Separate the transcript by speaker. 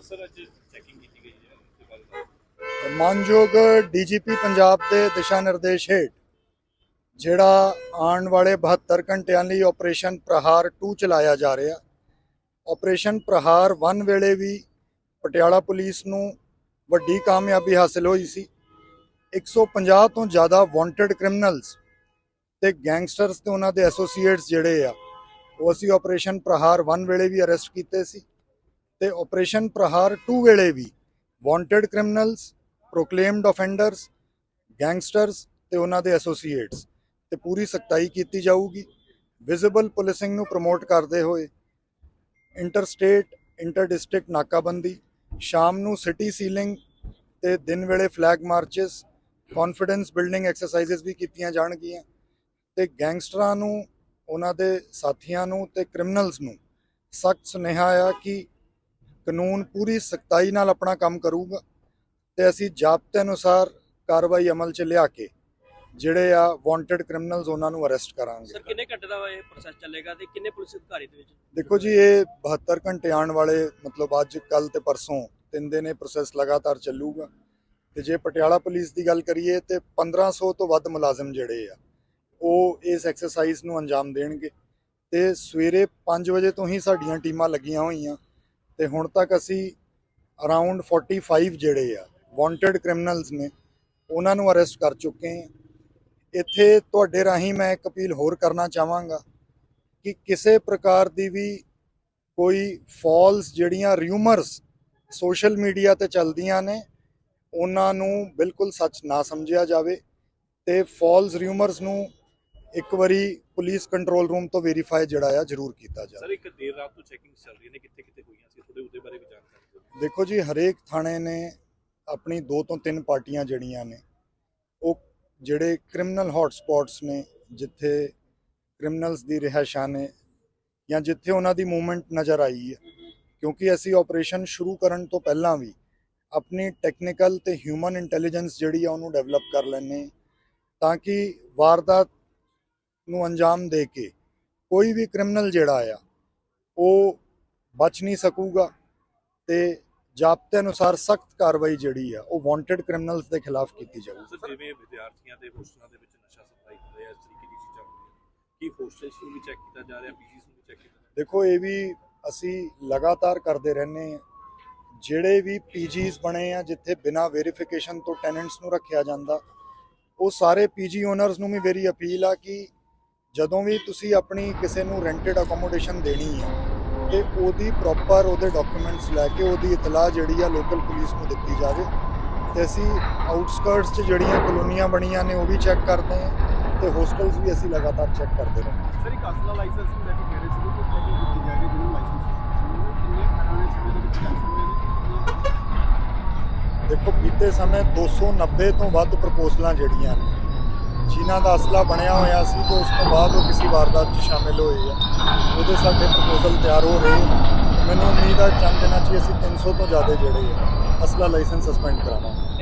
Speaker 1: Sir ਅੱਜ checking ਕੀਤੀ ਗਈ ਹੈ ਉਸ ਬਾਰੇ
Speaker 2: ਮਾਨਯੋਗ ਡੀਜੀਪੀ ਪੰਜਾਬ ਦੇ ਦਿਸ਼ਾ ਨਿਰਦੇਸ਼ ਹੇਠ, ਜਿਹੜਾ ਆਉਣ ਵਾਲੇ 72 ਘੰਟਿਆਂ ਲਈ ਆਪਰੇਸ਼ਨ ਪ੍ਰਹਾਰ 2 ਚਲਾਇਆ ਜਾ ਰਿਹਾ ਆਪਰੇਸ਼ਨ ਪ੍ਰਹਾਰ 1 ਵੇਲੇ ਵੀ ਪਟਿਆਲਾ ਪੁਲਿਸ ਨੂੰ ਵੱਡੀ ਕਾਮਯਾਬੀ ਹਾਸਲ ਹੋਈ ਸੀ। 150 ਤੋਂ ਜ਼ਿਆਦਾ ਵਾਂਟਡ ਕ੍ਰਿਮੀਨਲਸ ਤੇ ਗੈਂਗਸਟਰਸ ਤੇ ਉਹਨਾਂ ਦੇ ਐਸੋਸੀਏਟਸ ਜਿਹੜੇ ਆ, ਉਹ ਅਸੀਂ ਆਪਰੇਸ਼ਨ ਪ੍ਰਹਾਰ 1 ਵੇਲੇ ਵੀ ਅਰੈਸਟ ਕੀਤੇ ਸੀ। ਤੇ ਆਪਰੇਸ਼ਨ ਪ੍ਰਹਾਰ 2 ਵੇਲੇ ਵੀ। Wanted criminals proclaimed offenders gangsters ਤੇ ਉਹਨਾਂ ਦੇ ਐਸੋਸੀਏਟਸ ਤੇ ਪੂਰੀ ਸਖਤਾਈ ਕੀਤੀ ਜਾਊਗੀ। ਵਿਜ਼ੀਬਲ ਪੁਲਿਸਿੰਗ ਨੂੰ ਪ੍ਰਮੋਟ ਕਰਦੇ ਹੋਏ ਇੰਟਰ ਸਟੇਟ ਇੰਟਰ ਡਿਸਟ੍ਰਿਕਟ ਨਾਕਾਬੰਦੀ, ਸ਼ਾਮ ਨੂੰ ਸਿਟੀ ਸੀਲਿੰਗ ਤੇ ਦਿਨ ਵੇਲੇ flag marches confidence building exercises ਵੀ ਕੀਤੀਆਂ ਜਾਣਗੀਆਂ। ਤੇ ਗੈਂਗਸਟਰਾਂ ਨੂੰ, ਉਹਨਾਂ ਦੇ ਸਾਥੀਆਂ ਨੂੰ ਤੇ ਕ੍ਰਿਮੀਨਲਸ ਨੂੰ ਸਖਤ ਸੁਨੇਹਾ ਆ ਕਿ ਕਾਨੂੰਨ ਪੂਰੀ ਸਖਤਾਈ ਨਾਲ ਆਪਣਾ ਕੰਮ ਕਰੂਗਾ ਤੇ ਅਸੀਂ ਜ਼ਾਬਤੇ ਅਨੁਸਾਰ ਕਾਰਵਾਈ ਅਮਲ 'ਚ ਲਿਆ ਕੇ ਜਿਹੜੇ ਆ ਵਾਂਟਡ ਕ੍ਰਿਮੀਨਲਸ ਉਹਨਾਂ ਨੂੰ ਅਰੈਸਟ ਕਰਾਂਗੇ।
Speaker 3: ਸਰ ਕਿੰਨੇ ਘੰਟੇ ਦਾ ਇਹ ਪ੍ਰੋਸੈਸ ਚੱਲੇਗਾ ਤੇ ਕਿੰਨੇ ਪੁਲਿਸ ਅਧਿਕਾਰੀ ਦੇ ਵਿੱਚ?
Speaker 2: ਦੇਖੋ ਜੀ ਇਹ 72 ਘੰਟੇ ਆਉਣ ਵਾਲੇ ਮਤਲਬ ਅੱਜ ਕੱਲ ਤੇ ਪਰਸੋਂ ਤਿੰਨ ਦਿਨ ਇਹ ਪ੍ਰੋਸੈਸ ਲਗਾਤਾਰ ਚੱਲੂਗਾ। ਤੇ ਜੇ ਪਟਿਆਲਾ ਪੁਲਿਸ ਦੀ ਗੱਲ ਕਰੀਏ ਤੇ 1500 ਤੋਂ ਵੱਧ ਮੁਲਾਜ਼ਮ ਜਿਹੜੇ ਆ ਉਹ ਇਸ ਐਕਸਰਸਾਈਜ਼ ਨੂੰ ਅੰਜਾਮ ਦੇਣਗੇ। ਤੇ ਸਵੇਰੇ 5 ਵਜੇ ਤੋਂ ਹੀ ਸਾਡੀਆਂ ਟੀਮਾਂ ਲੱਗੀਆਂ ਹੋਈਆਂ। ਤੇ ਹੁਣ ਤੱਕ ਅਸੀਂ ਅਰਾਊਂਡ 45 ਜਿਹੜੇ ਆ ਵਾਂਟਡ ਕ੍ਰਿਮੀਨਲਸ ਨੇ, ਉਹਨਾਂ ਨੂੰ ਅਰੈਸਟ ਕਰ ਚੁੱਕੇ ਹਾਂ। ਇੱਥੇ ਤੁਹਾਡੇ ਰਾਹੀਂ ਮੈਂ ਇੱਕ ਅਪੀਲ ਹੋਰ ਕਰਨਾ ਚਾਹਾਂਗਾ ਕਿ ਕਿਸੇ ਪ੍ਰਕਾਰ ਦੀ ਵੀ ਕੋਈ ਫਾਲਸ ਜਿਹੜੀਆਂ ਰਿਊਮਰਸ ਸੋਸ਼ਲ ਮੀਡੀਆ ਤੇ ਚੱਲਦੀਆਂ ਨੇ, ਉਹਨਾਂ ਨੂੰ ਬਿਲਕੁਲ ਸੱਚ ਨਾ ਸਮਝਿਆ ਜਾਵੇ ਤੇ ਫਾਲਸ ਰਿਊਮਰਸ ਨੂੰ ਇੱਕ ਵਾਰੀ ਪੁਲਿਸ ਕੰਟਰੋਲ ਰੂਮ ਤੋਂ ਵੈਰੀਫਾਈ ਜਿਹੜਾ ਆ ਜ਼ਰੂਰ ਕੀਤਾ ਜਾਵੇ।
Speaker 1: ਸਰ ਇੱਕ ਦੇਰ ਰਾਤ ਤੋਂ ਚੈਕਿੰਗ ਚੱਲ ਰਹੀ ਨੇ ਕਿੱਥੇ ਕਿੱਥੇ ਹੋਈਆਂ ਸੀ? ਥੋੜੇ ਉਹਦੇ ਬਾਰੇ ਵੀ ਜਾਣਕਾਰੀ ਦਿਓ।
Speaker 2: ਦੇਖੋ ਜੀ ਹਰੇਕ ਥਾਣੇ ਨੇ ਆਪਣੀ ਦੋ ਤੋਂ ਤਿੰਨ ਪਾਰਟੀਆਂ ਜਿਹੜੀਆਂ ਨੇ ਉਹ ਜਿਹੜੇ ਕ੍ਰਿਮੀਨਲ ਹੌਟ ਸਪੌਟਸ ਨੇ ਜਿੱਥੇ ਕ੍ਰਿਮੀਨਲਸ ਦੀ ਰਿਹਾਇਸ਼ਾਂ ਨੇ ਜਾਂ ਜਿੱਥੇ ਉਹਨਾਂ ਦੀ ਮੂਵਮੈਂਟ ਨਜ਼ਰ ਆਈ ਹੈ ਕਿਉਂਕਿ ਅਸੀਂ ਆਪਰੇਸ਼ਨ ਸ਼ੁਰੂ ਕਰਨ ਤੋਂ ਪਹਿਲਾਂ ਵੀ ਆਪਣੀ ਟੈਕਨੀਕਲ ਤੇ ਹਿਊਮਨ ਇੰਟੈਲੀਜੈਂਸ ਜਿਹੜੀ ਆ ਉਹਨੂੰ ਡਿਵੈਲਪ ਕਰ ਲੈਣੇ ਤਾਂ ਕਿ ਵਾਰਦਾਤ ਨੂੰ ਅੰਜਾਮ ਦੇ ਕੇ ਕੋਈ ਵੀ ਕ੍ਰਿਮੀਨਲ ਜਿਹੜਾ ਆ ਉਹ ਬਚ ਨਹੀਂ ਸਕੂਗਾ ਤੇ ਜ਼ਾਬਤੇ ਅਨੁਸਾਰ ਸਖਤ ਕਾਰਵਾਈ ਜਿਹੜੀ ਆ ਉਹ ਵਾਂਟਡ ਕ੍ਰਿਮੀਨਲਸ ਦੇ ਖਿਲਾਫ ਕੀਤੀ ਜਾਊਗੀ।
Speaker 1: ਜਿਵੇਂ ਵਿਦਿਆਰਥੀਆਂ ਦੇ ਹੋਸਟਲਾਂ ਦੇ ਵਿੱਚ ਨਸ਼ਾ ਸਪਲਾਈ ਹੋ ਰਿਹਾ ਇਸ ਤਰੀਕੇ ਦੀ ਚੀਜ਼ਾਂ ਕੀ ਹੋਸਟਲਸ ਨੂੰ ਵੀ ਚੈੱਕ ਕੀਤਾ ਜਾ ਰਿਹਾ ਪੀਜੀਸ ਨੂੰ ਵੀ ਚੈੱਕ ਕੀਤਾ ਜਾ
Speaker 2: ਦੇਖੋ ਇਹ ਵੀ ਅਸੀਂ ਲਗਾਤਾਰ ਕਰਦੇ ਰਹਿੰਦੇ ਹਾਂ। ਜਿਹੜੇ ਵੀ ਪੀਜੀਸ ਬਣੇ ਆ ਜਿੱਥੇ ਬਿਨਾ ਵੈਰੀਫਿਕੇਸ਼ਨ ਤੋਂ ਟੈਨੈਂਟਸ ਨੂੰ ਰੱਖਿਆ ਜਾਂਦਾ ਉਹ ਸਾਰੇ ਪੀਜੀ ਓਨਰਸ ਨੂੰ ਵੀ ਮੇਰੀ ਅਪੀਲ ਆ ਕਿ ਜਦੋਂ ਵੀ ਤੁਸੀਂ ਆਪਣੀ ਕਿਸੇ ਨੂੰ ਰੈਂਟਡ ਅਕੋਮੋਡੇਸ਼ਨ ਦੇਣੀ ਹੈ ਤੇ ਉਹਦੀ ਪ੍ਰੋਪਰ ਉਹਦੇ ਡਾਕੂਮੈਂਟਸ ਲੈ ਕੇ ਉਹਦੀ ਇਤਲਾਹ ਜਿਹੜੀ ਆ ਲੋਕਲ ਪੁਲਿਸ ਨੂੰ ਦਿੱਤੀ ਜਾਵੇ। ਤੇ ਅਸੀਂ ਆਊਟਸਕਰਟਸ 'ਚ ਜਿਹੜੀਆਂ ਕਲੋਨੀਆਂ ਬਣੀਆਂ ਨੇ ਉਹ ਵੀ ਚੈੱਕ ਕਰਦੇ ਹਾਂ ਤੇ ਹੋਸਟਲਸ ਵੀ ਅਸੀਂ ਲਗਾਤਾਰ ਚੈੱਕ ਕਰਦੇ ਰਹਿੰਦੇ ਹਾਂ।
Speaker 4: ਸਰ ਇੱਕ ਅਸਲਾ ਲਾਇਸੈਂਸ ਨੂੰ ਲੈ ਕੇ ਕਹਿ ਰਹੇ ਸੀ ਕਿ ਚੈਕਿੰਗ ਕੀਤੀ ਜਾ ਰਹੀ ਜਿਹਨੂੰ ਲਾਇਸੈਂਸ ਕਿੰਨੇ ਪੁਰਾਣੇ ਸਮੇਂ ਦੇ ਵਿੱਚ ਨੇ
Speaker 2: ਦੇਖੋ ਬੀਤੇ ਸਮੇਂ 290 ਤੋਂ ਵੱਧ ਪ੍ਰਪੋਜ਼ਲਾਂ ਜਿਹੜੀਆਂ ਨੇ ਜਿਨ੍ਹਾਂ ਦਾ ਅਸਲਾ ਬਣਿਆ ਹੋਇਆ ਸੀ ਤੇ ਉਸ ਤੋਂ ਬਾਅਦ ਉਹ ਕਿਸੇ ਵਾਰਦਾਤ 'ਚ ਸ਼ਾਮਿਲ ਹੋਏ ਆ ਉਹਦੇ ਸਾਡੇ ਪ੍ਰਪੋਜ਼ਲ ਤਿਆਰ ਹੋ ਰਹੇ ਆ। ਮੈਨੂੰ ਉਮੀਦ ਆ ਚੰਦ ਦਿਨਾਂ 'ਚ ਹੀ ਅਸੀਂ 300 ਤੋਂ ਜ਼ਿਆਦਾ ਜਿਹੜੇ ਆ, ਅਸਲਾ ਲਾਇਸੈਂਸ ਸਸਪੈਂਡ ਕਰਾਵਾਂਗੇ